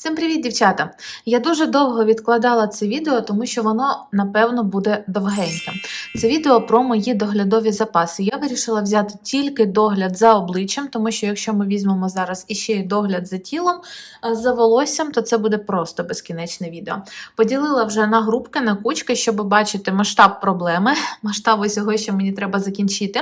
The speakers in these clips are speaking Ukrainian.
Всім привіт, дівчата! Я дуже довго відкладала це відео, тому що воно, напевно, буде довгеньке. Це відео про мої доглядові запаси. Я вирішила взяти тільки догляд за обличчям, тому що якщо ми візьмемо зараз іще й догляд за тілом, за волоссям, то це буде просто безкінечне відео. Поділила вже на групки, на кучки, щоб бачити масштаб проблеми, масштаб усього, що мені треба закінчити.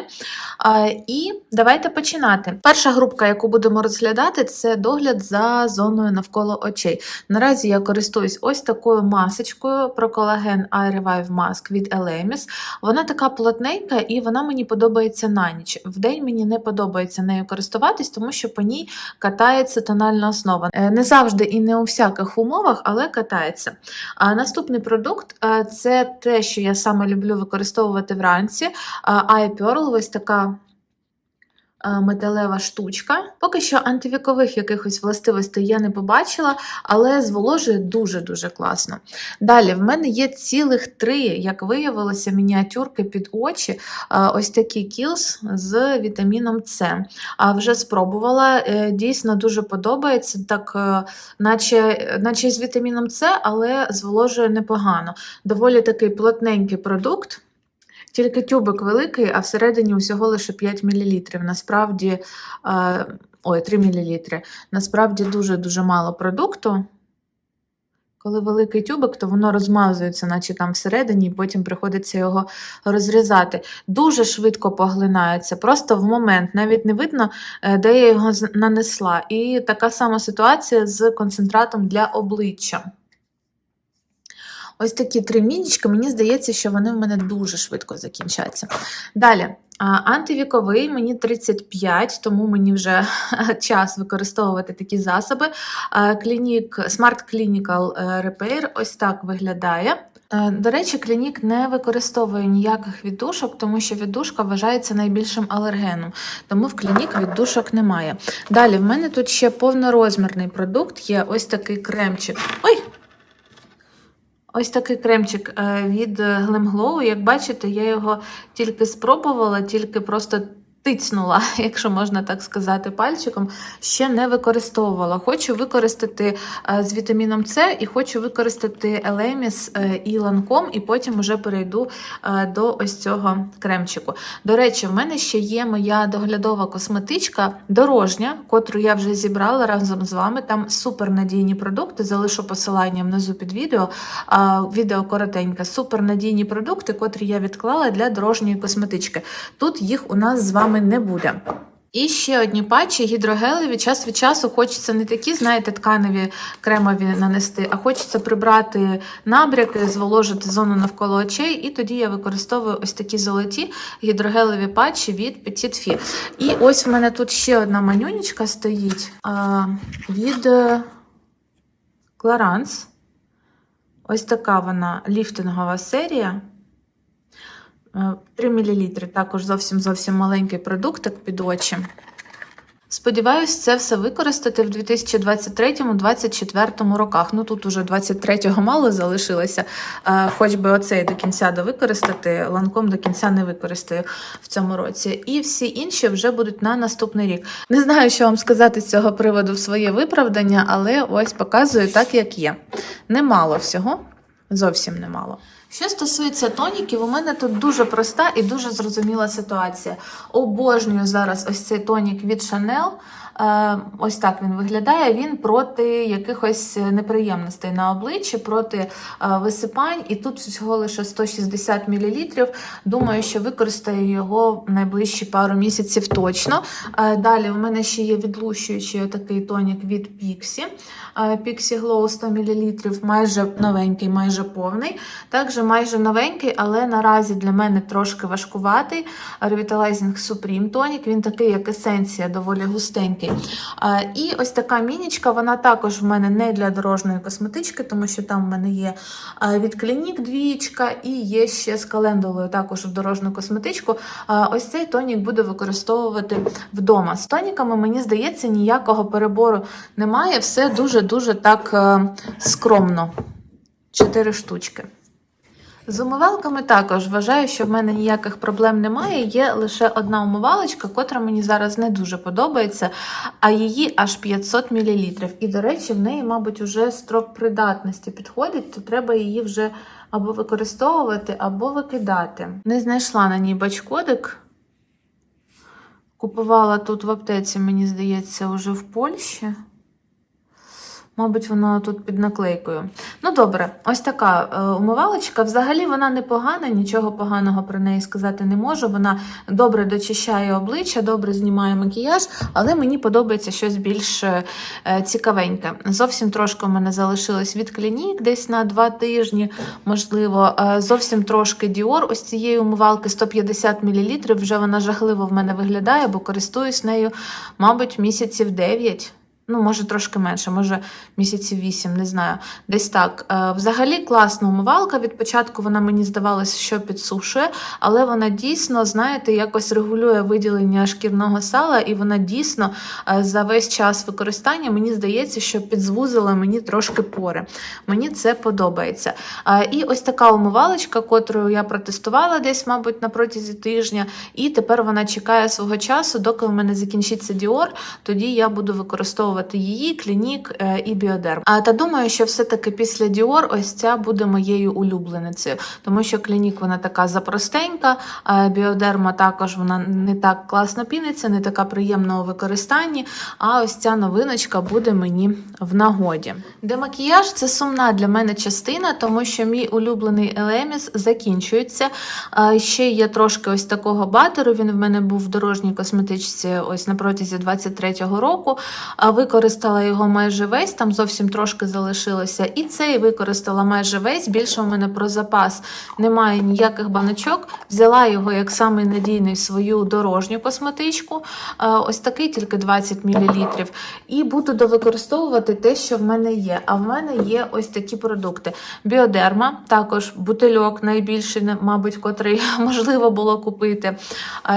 І давайте починати. Перша групка, яку будемо розглядати, це догляд за зоною навколо очей. Наразі я користуюсь ось такою масочкою про колаген Eye Revive Mask від Elemis. Вона така плотненька і вона мені подобається на ніч. Вдень мені не подобається нею користуватись, тому що по ній катається тональна основа. Е, Не завжди і не у всяких умовах, але катається. А наступний продукт е, це те, що я саме люблю використовувати вранці. Е, Eye Pearl, ось така металева штучка. Поки що антивікових якихось властивостей я не побачила, але зволожує дуже-дуже класно. Далі, в мене є цілих три, як виявилося, мініатюрки під очі. е, Ось такі кілс з вітаміном С. А вже спробувала, е, дійсно дуже подобається, так, е, наче, наче з вітаміном С, але зволожує непогано. Доволі такий плотненький продукт. Тільки тюбик великий, а всередині усього лише 5 мл. Насправді, е, ой, 3 мл. Насправді дуже-дуже мало продукту. Коли великий тюбик, то воно розмазується, наче там всередині, і потім приходиться його розрізати. Дуже швидко поглинається, просто в момент. Навіть не видно, е, де я його нанесла. І така сама ситуація з концентратом для обличчя. Ось такі три мінічки, мені здається, що вони в мене дуже швидко закінчаться. Далі. Антивіковий, мені 35, тому мені вже час використовувати такі засоби. Клінік, Smart Clinical е, Repair ось так виглядає. Е, До речі, клінік не використовує ніяких віддушок, тому що віддушка вважається найбільшим алергеном, тому в клінік віддушок немає. Далі, в мене тут ще повнорозмірний продукт, є ось такий кремчик. Ой! Ось такий кремчик е, від Glam Glow. Як бачите, я його тільки спробувала, тільки просто тицнула, якщо можна так сказати, пальчиком, ще не використовувала. Хочу використати е, з вітаміном С і хочу використати Елеміс і ланком, і потім вже перейду е, до ось цього кремчику. До речі, в мене ще є моя доглядова косметичка дорожня, котру я вже зібрала разом з вами. Там супернадійні продукти. Залишу посилання внизу під відео. Відео коротеньке. Супернадійні продукти, котрі я відклала для дорожньої косметички. Тут їх у нас з вами не буде. І ще одні патчі гідрогелеві. Час від часу хочеться не такі, знаєте, тканеві кремові нанести, а хочеться прибрати набряки, зволожити зону навколо очей. І тоді я використовую ось такі золоті гідрогелеві патчі від Petit Fi. І ось в мене тут ще одна манюнічка стоїть а, від е, Clarins. Ось така вона ліфтингова серія. Е, 3 мл. Також зовсім зовсім маленький продуктик під очі. Сподіваюсь, це все використати в 2023-2024 роках. Ну тут уже 23-го мало залишилося. Е, Хоч би оцей до кінця довикористати, ланком до кінця не використаю в цьому році. І всі інші вже будуть на наступний рік. Не знаю, що вам сказати з цього приводу в своє виправдання, але ось показую так, як є. Немало всього, зовсім немало. Що стосується тоніків, у мене тут дуже проста і дуже зрозуміла ситуація. Обожнюю зараз ось цей тонік від Chanel. Е, Ось так він виглядає. Він проти якихось неприємностей на обличчі, проти е, висипань. І тут всього лише 160 мл. Думаю, що використаю його в найближчі пару місяців точно. Е, Далі у мене ще є відлущуючий такий тонік від Pixi. Е, Pixi Glow 100 мл, майже новенький, майже повний. Також майже новенький, але наразі для мене трошки важкуватий. Revitalizing Supreme тонік. Він такий, як есенція, доволі густенький. Е, І ось така мінічка, вона також в мене не для дорожньої косметички, тому що там в мене є е, від Клінік двієчка і є ще з календулою також в дорожню косметичку. Е, Ось цей тонік буду використовувати вдома. З тоніками, мені здається, ніякого перебору немає. Все дуже-дуже так скромно. Чотири штучки. З умивалками також вважаю, що в мене ніяких проблем немає. Є лише одна умивалочка, котра мені зараз не дуже подобається, а її аж 500 мл. І, до речі, в неї, мабуть, уже строк придатності підходить, то треба її вже або використовувати, або викидати. Не знайшла на ній бачкодик. Купувала тут в аптеці, мені здається, вже в Польщі. Мабуть, воно тут під наклейкою. Ну, добре, ось така е, умивалочка. Взагалі вона непогана, нічого поганого про неї сказати не можу. Вона добре дочищає обличчя, добре знімає макіяж, але мені подобається щось більш е, цікавеньке. Зовсім трошки у мене залишилось від клінік, десь на два тижні, можливо. Е, зовсім трошки Dior. Ось цієї умивалки 150 мл. Вже вона жахливо в мене виглядає, бо користуюсь нею, мабуть, місяців 9. Ну, може, трошки менше, може місяців вісім, не знаю. Десь так. Е, Взагалі класна умивалка. Від початку вона мені здавалася, що підсушує, але вона дійсно, знаєте, якось регулює виділення шкірного сала, і вона дійсно е, за весь час використання мені здається, що підзвузила мені трошки пори. Мені це подобається. Е, І ось така умивалочка, котру я протестувала десь, мабуть, на протязі тижня, і тепер вона чекає свого часу, доки в мене закінчиться Dior, тоді я буду використовувати її, клінік е, і біодерм. А та думаю, що все-таки після Dior ось ця буде моєю улюбленицею, тому що клінік вона така запростенька, біодерма також вона не так класно піниться, не така приємна у використанні. А ось ця новиночка буде мені в нагоді. Демакіяж це сумна для мене частина, тому що мій улюблений Елеміс закінчується. Ще є трошки ось такого батеру. Він в мене був в дорожній косметичці ось на протязі 23-го року. Використала його майже весь, там зовсім трошки залишилося. І цей використала майже весь. Більше у мене про запас немає ніяких баночок. Взяла його як самий надійний в свою дорожню косметичку. Ось такий тільки 20 мл. І буду довикористовувати те, що в мене є. А в мене є ось такі продукти. Біодерма, також бутильок найбільший, мабуть, котрий можливо було купити.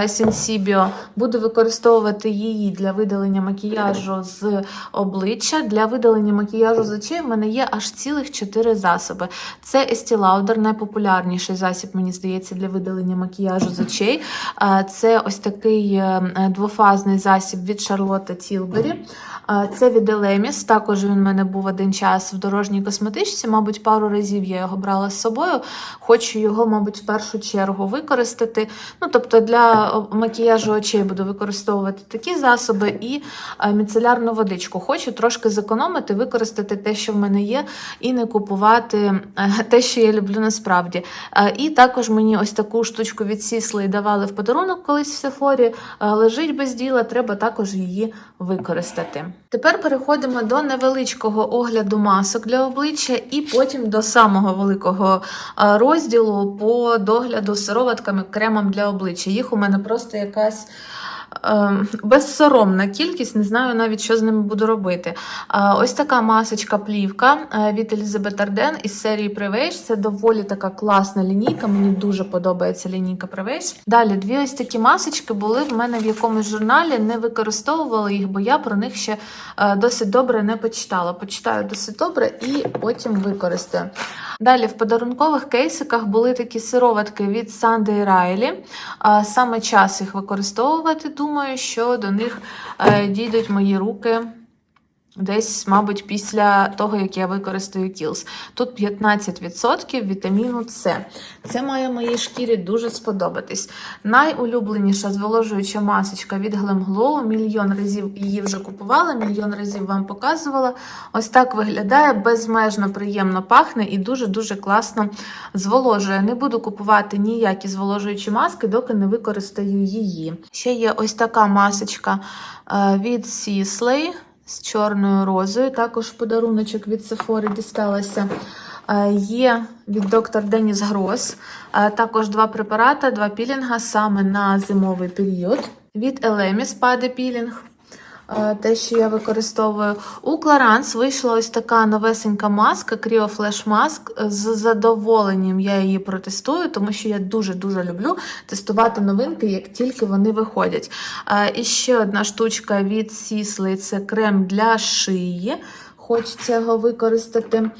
Сенсібіо. Буду використовувати її для видалення макіяжу з обличчя. Для видалення макіяжу з очей в мене є аж цілих 4 засоби. Це Estee Lauder, найпопулярніший засіб, мені здається, для видалення макіяжу з очей. Це ось такий е, двофазний засіб від Charlotte Tilbury. Це від Elemis, також він в мене був один час в дорожній косметичці, мабуть, пару разів я його брала з собою. Хочу його, мабуть, в першу чергу використати. Ну, тобто для макіяжу очей буду використовувати такі засоби і міцелярну водичку. Хочу трошки зекономити, використати те, що в мене є, і не купувати е, те, що я люблю насправді. Е, І також мені ось таку штучку від Сісли давали в подарунок колись в Сефорі. Е, Лежить без діла, треба також її використати. Тепер переходимо до невеличкого огляду масок для обличчя, і потім до самого великого розділу по догляду сироватками кремом для обличчя. Їх у мене просто якась. Ем, Безсоромна кількість, не знаю навіть, що з ними буду робити. Е, Ось така масочка плівка е, від Elizabeth Arden із серії Prevage. Це доволі така класна лінійка. Мені дуже подобається лінійка Prevage. Далі дві ось такі масочки були в мене в якомусь журналі, не використовувала їх, бо я про них ще е, досить добре не почитала. Почитаю досить добре і потім використаю. Далі в подарункових кейсиках були такі сироватки від Sunday Riley. А, Саме час їх використовувати. Думаю, що до них е, дійдуть мої руки. Десь, мабуть, після того, як я використаю Kiehl's. Тут 15% вітаміну С. Це має моїй шкірі дуже сподобатись. Найулюбленіша зволожуюча масочка від Glam Glow. Мільйон разів її вже купувала, мільйон разів вам показувала. Ось так виглядає, безмежно приємно пахне і дуже-дуже класно зволожує. Не буду купувати ніякі зволожуючі маски, доки не використаю її. Ще є ось така масочка е, від Sisley з чорною розою. Також подаруночок від Sephora дісталася. Є від доктор Деніс Грос. Також два препарати, два пілінга саме на зимовий період. Від Елемі спаде пілінг. Е, Те, що я використовую. У Clarins вийшла ось така новесенька маска, Cryo Flash Mask. З задоволенням я її протестую, тому що я дуже-дуже люблю тестувати новинки, як тільки вони виходять. Е, І ще одна штучка від Sisley – це крем для шиї. хочеться його використати.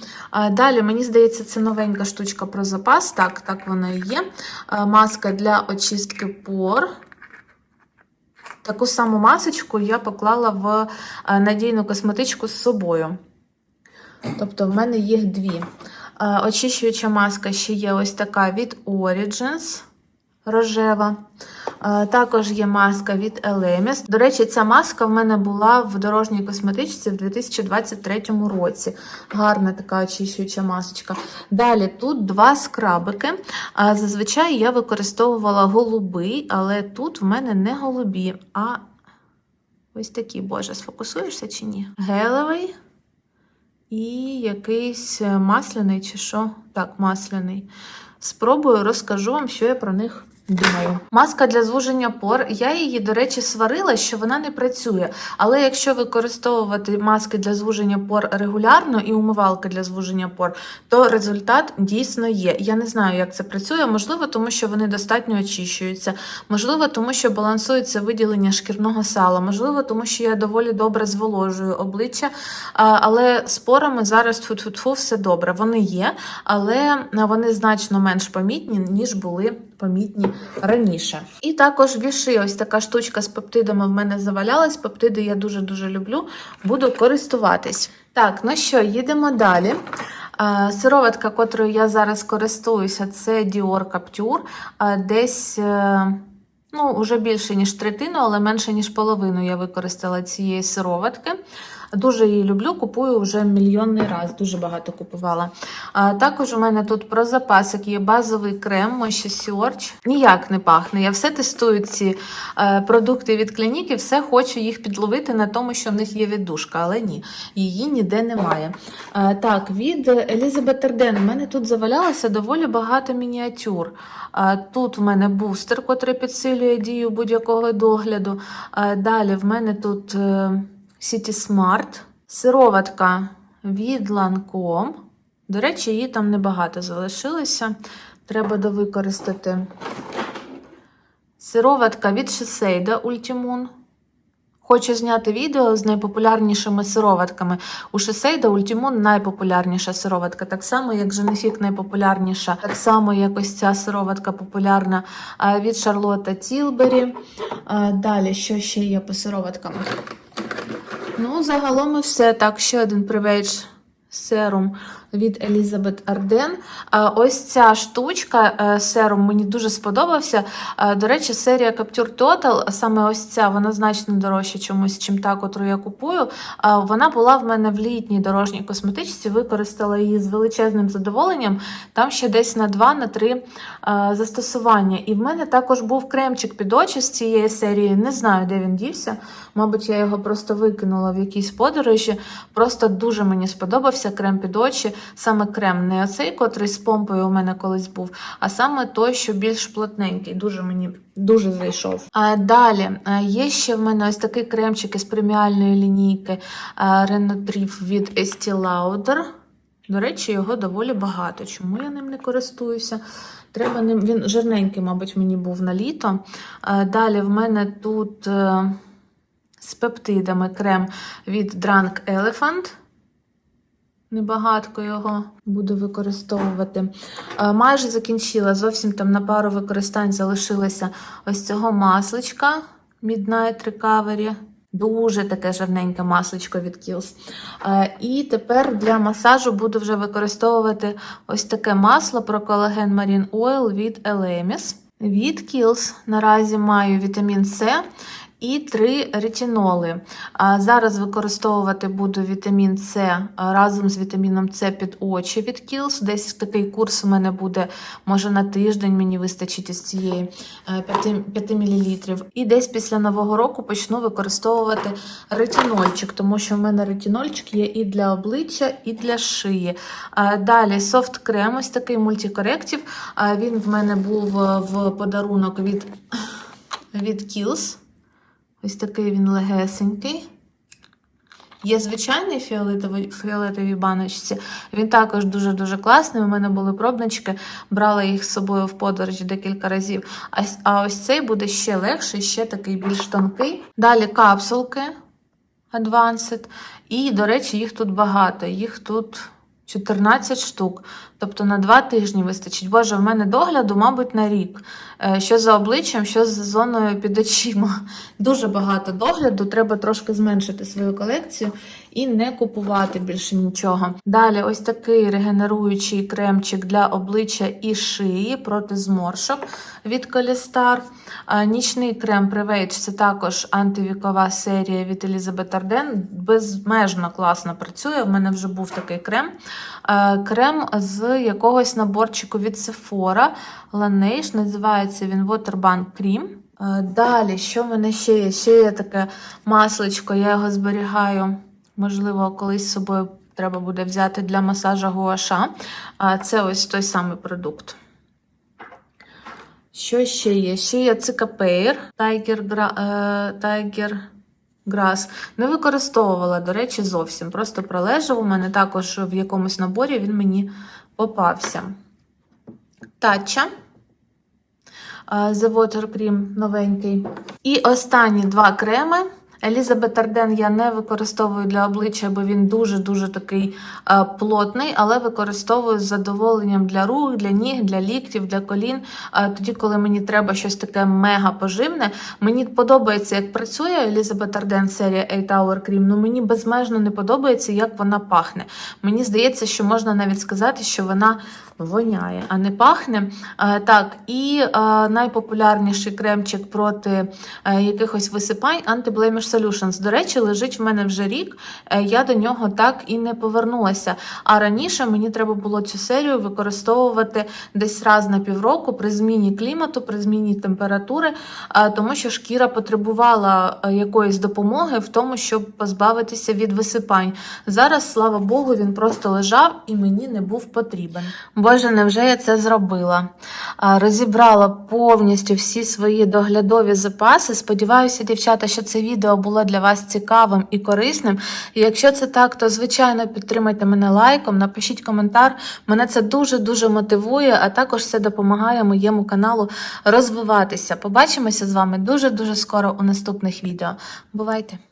Далі, мені здається, це новенька штучка про запас. Так, так воно і є. Маска для очистки пор. Таку саму масочку я поклала в е, надійну косметичку з собою. Тобто в мене їх дві. Е, Очищуюча маска ще є ось така від Origins рожева. Також є маска від Elemis. До речі, ця маска в мене була в дорожній косметичці в 2023 році. Гарна така очищуюча масочка. Далі тут два скрабики. Зазвичай я використовувала голубий, але тут в мене не голубі, а ось такі, боже, сфокусуєшся чи ні? Гелевий і якийсь масляний чи що? Так, масляний. Спробую, розкажу вам, що я про них думаю. Маска для звуження пор. Я її, до речі, сварила, що вона не працює. Але якщо використовувати маски для звуження пор регулярно і умивалки для звуження пор, то результат дійсно є. Я не знаю, як це працює. Можливо, тому що вони достатньо очищуються. Можливо, тому що балансується виділення шкірного сала. Можливо, тому що я доволі добре зволожую обличчя. Але з порами зараз фу-фу-фу, все добре. Вони є, але вони значно менш помітні, ніж були помітні раніше. І також віши, ось така штучка з пептидами в мене завалялась. Пептиди я дуже-дуже люблю, буду користуватись. Так, ну що, їдемо далі. Сироватка, котрою я зараз користуюся, це Dior Capture. Десь. е, Ну, вже більше, ніж третину, але менше, ніж половину я використала цієї сироватки. Дуже її люблю, купую вже мільйонний раз, дуже багато купувала. А, також у мене тут про запасик є базовий крем Moisture Search. Ніяк не пахне. Я все тестую ці е, продукти від клініки, все хочу їх підловити на тому, що в них є віддушка, але ні, її ніде немає. Е, так, від Елізабет Арден. У мене тут завалялося доволі багато мініатюр. Е, тут в мене бустер, котрий підсилює дію будь-якого догляду. Е, далі в мене тут. Е, City Smart, сироватка від Lancome. До речі, її там небагато залишилося. Треба довикористати. Сироватка від Shiseido Ultimune. Хочу зняти відео з найпопулярнішими сироватками. У Shiseido Ultimune найпопулярніша сироватка, так само, як Женефік найпопулярніша, так само, як ось ця сироватка популярна від Charlotte Tilbury. Далі, що ще є по сироваткам? Ну, загалом і все. Так, ще один привеч серум від Елізабет Арден. Ось ця штучка, е, серум, мені дуже сподобався. До речі, серія Capture Total, саме ось ця, вона значно дорожча чомусь, чим та, котру я купую. Вона була в мене в літній дорожній косметичці, використала її з величезним задоволенням. Там ще десь на 2-3 застосування. І в мене також був кремчик під очі з цієї серії. Не знаю, де він дівся. Мабуть, я його просто викинула в якійсь подорожі. Просто дуже мені сподобався крем під очі. Саме крем, не оцей, котрий з помпою у мене колись був, а саме той, що більш плотненький. Дуже мені дуже зайшов. А далі е, є ще в мене ось такий кремчик із преміальної лінійки е, від Estee Lauder. До речі, його доволі багато. Чому я ним не користуюся? Треба ним. Він жирненький, мабуть, мені був на літо. Е, Далі в мене тут з пептидами крем від Drunk Elephant. Небагатко його буду використовувати. Е, Майже закінчила. Зовсім там на пару використань залишилося ось цього масличка Midnight Recovery. Дуже таке жирненьке масличко від Kiehl's. Е, І тепер для масажу буду вже використовувати ось таке масло про колаген Marine Oil від Elemis. Від Kiehl's наразі маю вітамін С і три ретиноли. Зараз використовувати буду вітамін С разом з вітаміном С під очі від Kiehl's. Десь такий курс у мене буде, може на тиждень мені вистачить із цієї 5, 5 мл. І десь після нового року почну використовувати ретинольчик, тому що в мене ретинольчик є і для обличчя, і для шиї. Далі софт крем, ось такий мультикоректив. А Він в мене був е, в подарунок від, від Kiehl's. Ось такий він легесенький. Є звичайний фіолетовий, фіолетовій баночці. Він також дуже-дуже класний. У мене були пробнички, брала їх з собою в подорожі декілька разів. А, а ось цей буде ще легший, ще такий більш тонкий. Далі капсулки. Advanced. І, до речі, їх тут багато. Їх тут 14 штук. Тобто на 2 тижні вистачить. Боже, в мене догляду, мабуть, на рік. Е, Що за обличчям, що з зоною під очима. Дуже багато догляду. Треба трошки зменшити свою колекцію і не купувати більше нічого. Далі, ось такий регенеруючий кремчик для обличчя і шиї проти зморшок від Колістар. Нічний крем Prevage – це також антивікова серія від Елізабет Арден. Безмежно класно працює. В мене вже був такий крем. А, Крем з якогось наборчику від Sephora. Laneige, називається він Waterbank Cream. Далі, що в мене ще є? Ще є таке масличко, я його зберігаю. Можливо, колись з собою треба буде взяти для масажа гуаша. Це ось той самий продукт. Що ще є? Ще є цикапейр е, Tiger Grass. Не використовувала, до речі, зовсім. Просто пролежав. У мене також в якомусь наборі він мені попався. Тача. е, The Water Cream новенький. І останні два креми. Елізабет Арден я не використовую для обличчя, бо він дуже-дуже такий е, плотний, але використовую з задоволенням для рук, для ніг, для ліктів, для колін. Тоді, коли мені треба щось таке мега поживне, мені подобається, як працює Елізабет Арден серія A Tower Cream, ну мені безмежно не подобається, як вона пахне. Мені здається, що можна навіть сказати, що вона воняє, а не пахне. Е, так, і е, найпопулярніший кремчик проти якихось висипань Anti-Blemish Solutions. До речі, лежить в мене вже рік. Е, я до нього так і не повернулася. А раніше мені треба було цю серію використовувати десь раз на півроку при зміні клімату, при зміні температури, е, тому що шкіра потребувала е, якоїсь допомоги в тому, щоб позбавитися від висипань. Зараз, слава Богу, він просто лежав і мені не був потрібен. Боже, невже я це зробила? Розібрала повністю всі свої доглядові запаси. Сподіваюся, дівчата, що це відео було для вас цікавим і корисним. І якщо це так, то звичайно підтримайте мене лайком, напишіть коментар. Мене це дуже-дуже мотивує, а також це допомагає моєму каналу розвиватися. Побачимося з вами дуже-дуже скоро у наступних відео. Бувайте!